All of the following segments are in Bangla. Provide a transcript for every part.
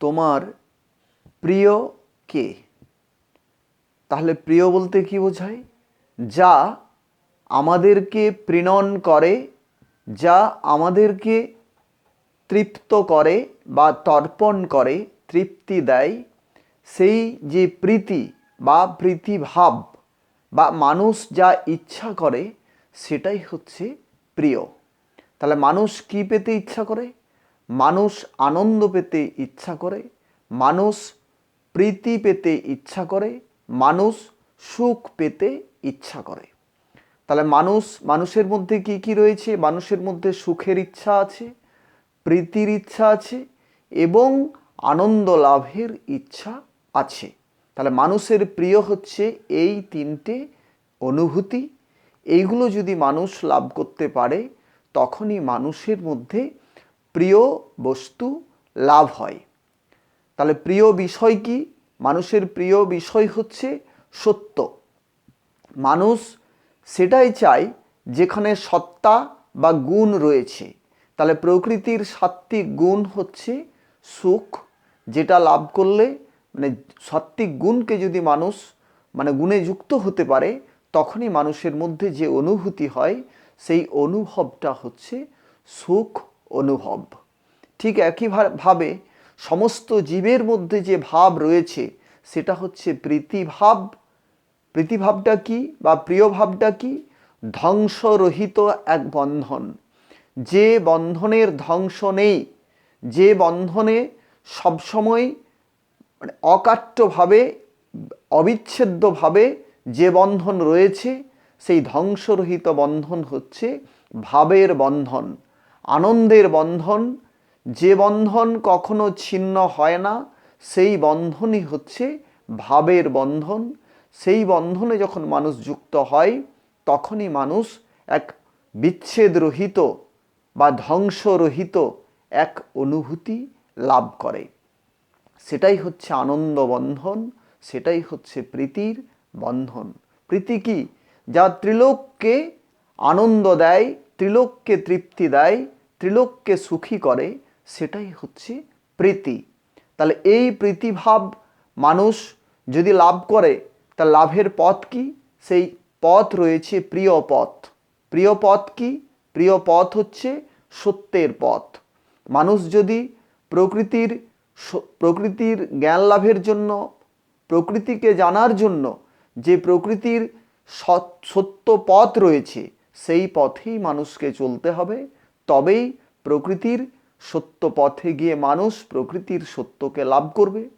তোমার প্রিয় কে? তাহলে প্রিয় বলতে কি বোঝায়? যা আমাদেরকে প্রীণন করে, যা আমাদেরকে তৃপ্ত করে বা তর্পণ করে, তৃপ্তি দেয়, সেই যে প্রীতি বা প্রীতিভাব বা মানুষ যা ইচ্ছা করে, সেটাই হচ্ছে প্রিয়। তাহলে মানুষ কি পেতে ইচ্ছা করে? মানুষ আনন্দ পেতে ইচ্ছা করে, মানুষ প্রীতি পেতে ইচ্ছা করে, মানুষ সুখ পেতে ইচ্ছা করে। তাহলে মানুষ, মানুষের মধ্যে কি কি রয়েছে? মানুষের মধ্যে সুখের ইচ্ছা আছে, প্রীতির ইচ্ছা আছে এবং আনন্দ লাভের ইচ্ছা আছে। তাহলে মানুষের প্রিয় হচ্ছে এই তিনটে অনুভূতি। এইগুলো যদি মানুষ লাভ করতে পারে, তখনই মানুষের মধ্যে প্রিয় বস্তু লাভ হয়। তাহলে প্রিয় বিষয় কি? মানুষের প্রিয় বিষয় হচ্ছে সত্য। মানুষ সেটাই চায় যেখানে সত্তা বা গুণ রয়েছে। তাহলে প্রকৃতির সাত্ত্বিক গুণ হচ্ছে সুখ, যেটা লাভ করলে মানে সাত্ত্বিক গুণকে যদি মানুষ মানে গুণে যুক্ত হতে পারে, তখনই মানুষের মধ্যে যে অনুভূতি হয়, সেই অনুভবটা হচ্ছে সুখ অনুভব। ঠিক একইভাবে সমস্ত জীবের মধ্যে যে ভাব রয়েছে, সেটা হচ্ছে প্রীতিভাব। প্রীতিভাবটা কি বা প্রিয় ভাবটা কি? ধ্বংসরহিত এক বন্ধন। যে বন্ধনের ধ্বংস নেই, যে বন্ধনে সবসময় মানে অকাট্যভাবে, অবিচ্ছেদ্যভাবে যে বন্ধন রয়েছে, সেই ধ্বংসরহিত বন্ধন হচ্ছে ভাবের বন্ধন। আনন্দের বন্ধন, যে বন্ধন কখনো ছিন্ন হয় না, সেই বন্ধনই হচ্ছে ভাবের বন্ধন। সেই বন্ধনে যখন মানুষ যুক্ত হয়, তখনই মানুষ এক বিচ্ছেদ রহিত বা ধ্বংসরহিত এক অনুভূতি লাভ করে। সেটাই হচ্ছে আনন্দ বন্ধন, সেটাই হচ্ছে প্রীতির বন্ধন। প্রীতি কি? যা ত্রিলোককে আনন্দ দেয়, ত্রিলোককে তৃপ্তি দেয় ত্রিলোককে সুখী করে, সেটাই হচ্ছে প্রীতি। তাহলে এই প্রীতিভাব মানুষ যদি লাভ করে তা লাভের পথ কি? সেই পথ রয়েছে প্রিয় পথ। প্রিয় পথ কি? প্রিয় পথ হচ্ছে সত্যের পথ। মানুষ যদি প্রকৃতির প্রকৃতির জ্ঞান লাভের জন্য, প্রকৃতিকে জানার জন্য যে প্রকৃতির সত্য পথ রয়েছে, সেই পথেই মানুষকে চলতে হবে। তবেই প্রকৃতির সত্য পথে গিয়ে মানুষ প্রকৃতির সত্যকে লাভ করবে।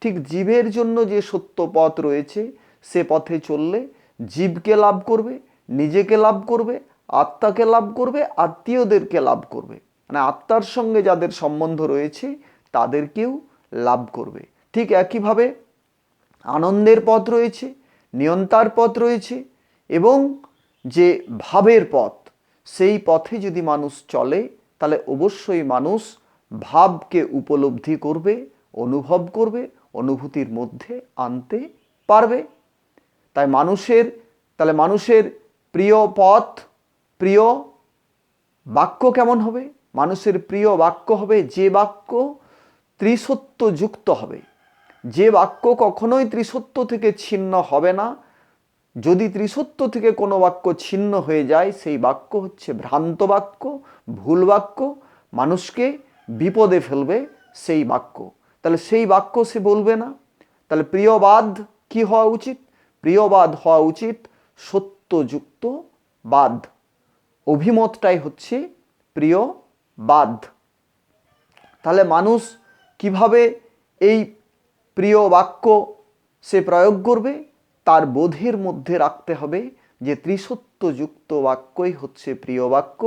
ঠিক জীবের জন্য যে সত্য পথ রয়েছে, সে পথে চললে জীবকে লাভ করবে, নিজেকে লাভ করবে, আত্মাকে লাভ করবে, আত্মীয়দেরকে লাভ করবে। মানে আত্মার সঙ্গে যাদের সম্বন্ধ রয়েছে, তাদেরকেও লাভ করবে। ঠিক একইভাবে আনন্দের পথ রয়েছে, নিয়ন্তার পথ রয়েছে এবং যে ভাবের পথ সেই পথে যদি মানুষ চলে, তাহলে অবশ্যই মানুষ ভাবকে উপলব্ধি করবে, অনুভব করবে, অনুভূতির মধ্যে আনতে পারবে। তাই মানুষের, তাহলে মানুষের প্রিয় পথ, প্রিয় বাক্য কেমন হবে? মানুষের প্রিয় বাক্য হবে, যে বাক্য ত্রিসত্য যুক্ত হবে। যে বাক্য কখনোই ত্রিসত্য থেকে ছিন্ন হবে না যদি ত্রিসত্য থেকে কোনো বাক্য ছিন্ন হয়ে যায়, সেই বাক্য হচ্ছে ভ্রান্ত বাক্য, ভুল বাক্য, মানুষকে বিপদে ফেলবে সেই বাক্য। তাহলে সেই বাক্য সে বলবে না। তাহলে প্রিয়বাদ কি হওয়া উচিত? প্রিয়বাদ হওয়া উচিত সত্যযুক্ত বাদ। অভিমতটাই হচ্ছে প্রিয় বাদ তাহলে মানুষ কীভাবে এই প্রিয় বাক্য সে প্রয়োগ করবে? তার বোধের মধ্যে রাখতে হবে যে ত্রিসত্যযুক্ত বাক্যই হচ্ছে প্রিয় বাক্য।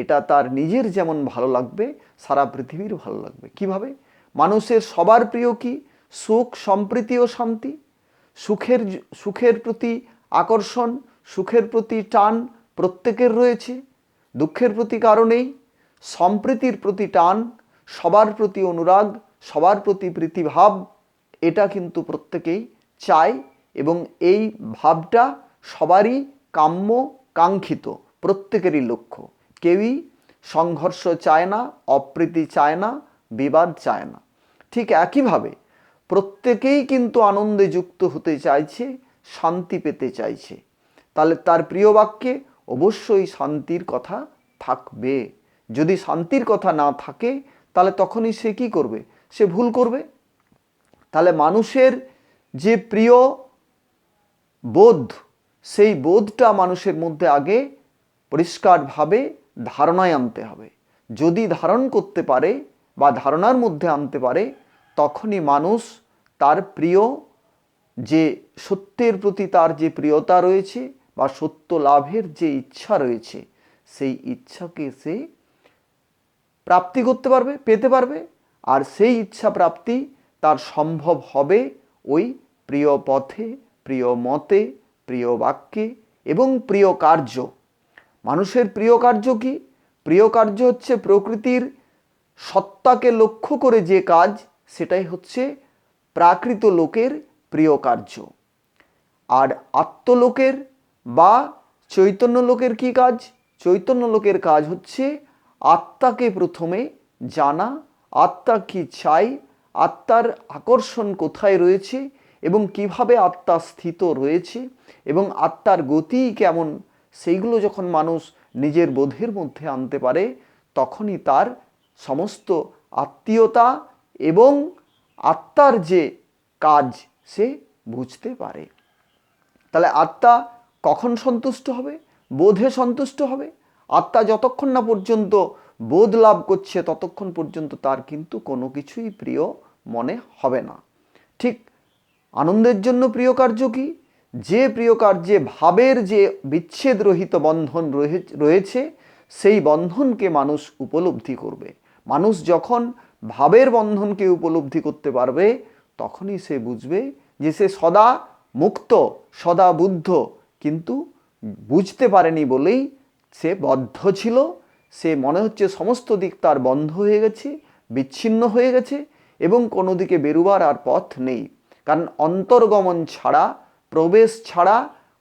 এটা তার নিজের যেমন ভালো লাগবে, সারা পৃথিবীর ভালো লাগবে। কীভাবে? মানুষের সবার প্রিয় কি? সুখ, সম্প্রীতি ও শান্তি। সুখের সুখের প্রতি আকর্ষণ, সুখের প্রতি টান প্রত্যেকের রয়েছে। দুঃখের প্রতি কারণেই সম্প্রীতির প্রতি টান, সবার প্রতি অনুরাগ, সবার প্রতি প্রীতিভাব, এটা কিন্তু প্রত্যেকেই চায়। এবং এই ভাবটা সবারই কাম্য, কাঙ্ক্ষিত, প্রত্যেকেরই লক্ষ্য। কেউই সংঘর্ষ চায় না, অপ্রীতি চায় না, বিবাদ চায় না। ঠিক একইভাবে প্রত্যেকেই কিন্তু আনন্দে যুক্ত হতে চাইছে, শান্তি পেতে চাইছে। তাহলে তার প্রিয় বাক্যে অবশ্যই শান্তির কথা থাকবে। যদি শান্তির কথা না থাকে, তাহলে তখনই সে কি করবে? সে ভুল করবে। তাহলে মানুষের যে প্রিয় বোধ, সেই বোধটা মানুষের মধ্যে আগে পরিষ্কারভাবে ধারণায় আনতে হবে। যদি ধারণ করতে পারে বা ধারণার মধ্যে আনতে পারে, তখনই মানুষ তার প্রিয় যে সত্যের প্রতি তার যে প্রিয়তা রয়েছে বা সত্য লাভের যে ইচ্ছা রয়েছে, সেই ইচ্ছাকে সে প্রাপ্তি করতে পারবে, পেতে পারবে, আর সেই ইচ্ছা প্রাপ্তি তার সম্ভব হবে ওই প্রিয় পথে প্রিয় মতে, প্রিয় বাক্যে এবং প্রিয় কার্য। মানুষের প্রিয় কার্য কি? প্রিয় কার্য হচ্ছে প্রকৃতির সত্তাকে লক্ষ্য করে যে কাজ, সেটাই হচ্ছে প্রাকৃত লোকের প্রিয় কার্য। আর আত্মলোকের বা চৈতন্য লোকের কি কাজ? চৈতন্য লোকের কাজ হচ্ছে আত্মাকে প্রথমে জানা, আত্মা কি চাই আত্মার আকর্ষণ কোথায় রয়েছে এবং কীভাবে আত্মা স্থিত রয়েছে এবং আত্মার গতি কেমন, সেইগুলো যখন মানুষ নিজের বোধের মধ্যে আনতে পারে, তখনই তার সমস্ত আত্মীয়তা এবং আত্মার যে কাজ, সে বুঝতে পারে। তাহলে আত্মা কখন সন্তুষ্ট হবে? বোধে সন্তুষ্ট হবে? আত্মা যতক্ষণ না পর্যন্ত বোধ লাভ করছে, ততক্ষণ পর্যন্ত তার কিন্তু কোনো কিছুই প্রিয় মনে হবে না। ঠিক আনন্দের জন্য প্রিয় কার্য কি? যে প্রিয় কার্যে ভাবের যে বিচ্ছেদ রহিত বন্ধন রয়েছে সেই বন্ধনকে মানুষ উপলব্ধি করবে। মানুষ যখন ভাবের বন্ধনকে উপলব্ধি করতে পারবে, তখনই সে বুঝবে যে সে সদা মুক্ত, সদা বুদ্ধ, কিন্তু বুঝতে পারেনি বলেই সে বদ্ধ ছিল। সে মনে হচ্ছে সমস্ত দিক তার বন্ধ হয়ে গেছে, বিচ্ছিন্ন হয়ে গেছে এবং কোনো দিকে বেরুবার আর পথ নেই। কারণ অন্তর্গমন ছাড়া, প্রবেশ ছাড়া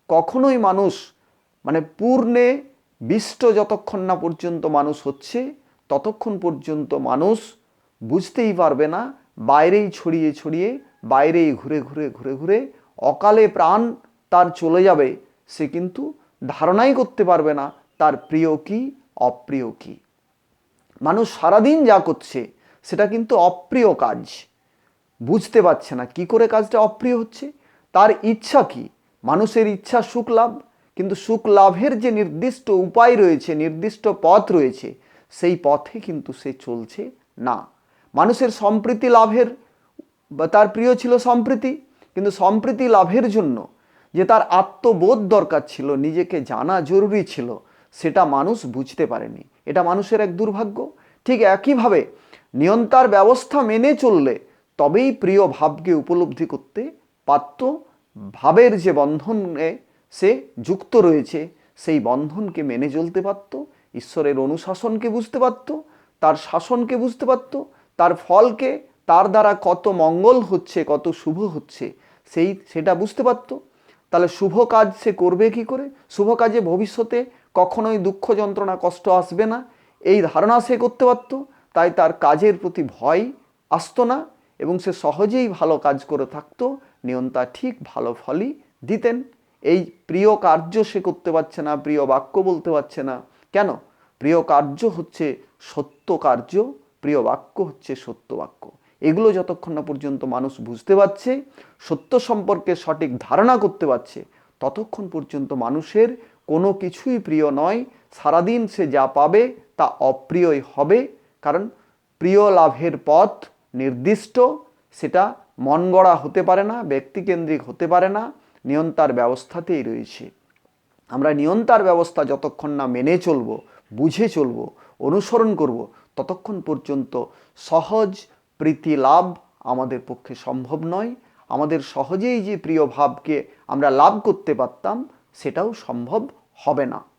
কখনোই মানুষ মানে পূর্ণে বিষ্ট যতক্ষণ না পর্যন্ত মানুষ হচ্ছে, ততক্ষণ পর্যন্ত মানুষ বুঝতেই পারবে না, বাইরেই ছড়িয়ে ছড়িয়ে, বাইরেই ঘুরে ঘুরে ঘুরে ঘুরে অকালে প্রাণ তার চলে যাবে, সে কিন্তু ধারণাই করতে পারবে না তার প্রিয় কি, অপ্রিয় কি। মানুষ সারাদিন যা করছে, সেটা কিন্তু অপ্রিয় কাজ। বুঝতে পারছে না কি করে কাজটা অপ্রিয় হচ্ছে। তার ইচ্ছা কি? মানুষের ইচ্ছা সুখ লাভ, কিন্তু সুখ লাভের যে নির্দিষ্ট উপায় রয়েছে, নির্দিষ্ট পথ রয়েছে, সেই পথে কিন্তু সে চলছে না। মানুষের সম্প্রীতি লাভের তার প্রিয় ছিল সম্প্রীতি, কিন্তু সম্প্রীতি লাভের জন্য যে তার আত্মবোধ দরকার ছিল, নিজেকে জানা জরুরি ছিল, সেটা মানুষ বুঝতে পারেনি। এটা মানুষের এক দুর্ভাগ্য। ঠিক একইভাবে নিয়ন্তার ব্যবস্থা মেনে চললে তবেই প্রিয় ভাবকে উপলব্ধি করতে পারত ভাবের যে বন্ধনে সে যুক্ত রয়েছে, সেই বন্ধনকে মেনে চলতে পারত, ঈশ্বরের অনুশাসনকে বুঝতে পারত, তার শাসনকে বুঝতে পারত, তার ফলকে তার দ্বারা কত মঙ্গল হচ্ছে, কত শুভ হচ্ছে, সেই সেটা বুঝতে পারত। তাহলে শুভ কাজ সে করবে কি করে? শুভ কাজে ভবিষ্যতে কখনোই দুঃখ যন্ত্রণা কষ্ট আসবে না। এই ধারণা সে করতে পারত, তাই তার কাজের প্রতি ভয় আসতো না। এবং সে সহজেই ভালো কাজ করে থাকতো নিয়ন্তা ঠিক ভালো ফলই দিতেন। এই প্রিয় কার্য সে করতে পারছে না, প্রিয় বাক্য বলতে পারছে না। কেন? প্রিয় কার্য হচ্ছে সত্য কার্য, প্রিয় বাক্য হচ্ছে সত্য বাক্য। এগুলো যতক্ষণ না পর্যন্ত মানুষ বুঝতে পারছে, সত্য সম্পর্কে সঠিক ধারণা করতে পারছে, ততক্ষণ পর্যন্ত মানুষের কোনো কিছুই প্রিয় নয়। সারাদিন সে যা পাবে তা অপ্রিয়ই হবে। কারণ প্রিয় লাভের পথ নির্দিষ্ট, সেটা মন গড়া হতে পারে না, ব্যক্তিকেন্দ্রিক হতে পারে না, নিয়ন্তার ব্যবস্থাতেই রয়েছে। আমরা নিয়ন্তার ব্যবস্থা যতক্ষণ না মেনে চলব, বুঝে চলব, অনুসরণ করব, ততক্ষণ পর্যন্ত সহজ প্রীতি লাভ আমাদের পক্ষে সম্ভব নয়। আমাদের সহজেই যে প্রিয় ভাবকে আমরা লাভ করতে পারতাম, সেটাও সম্ভব হবে না।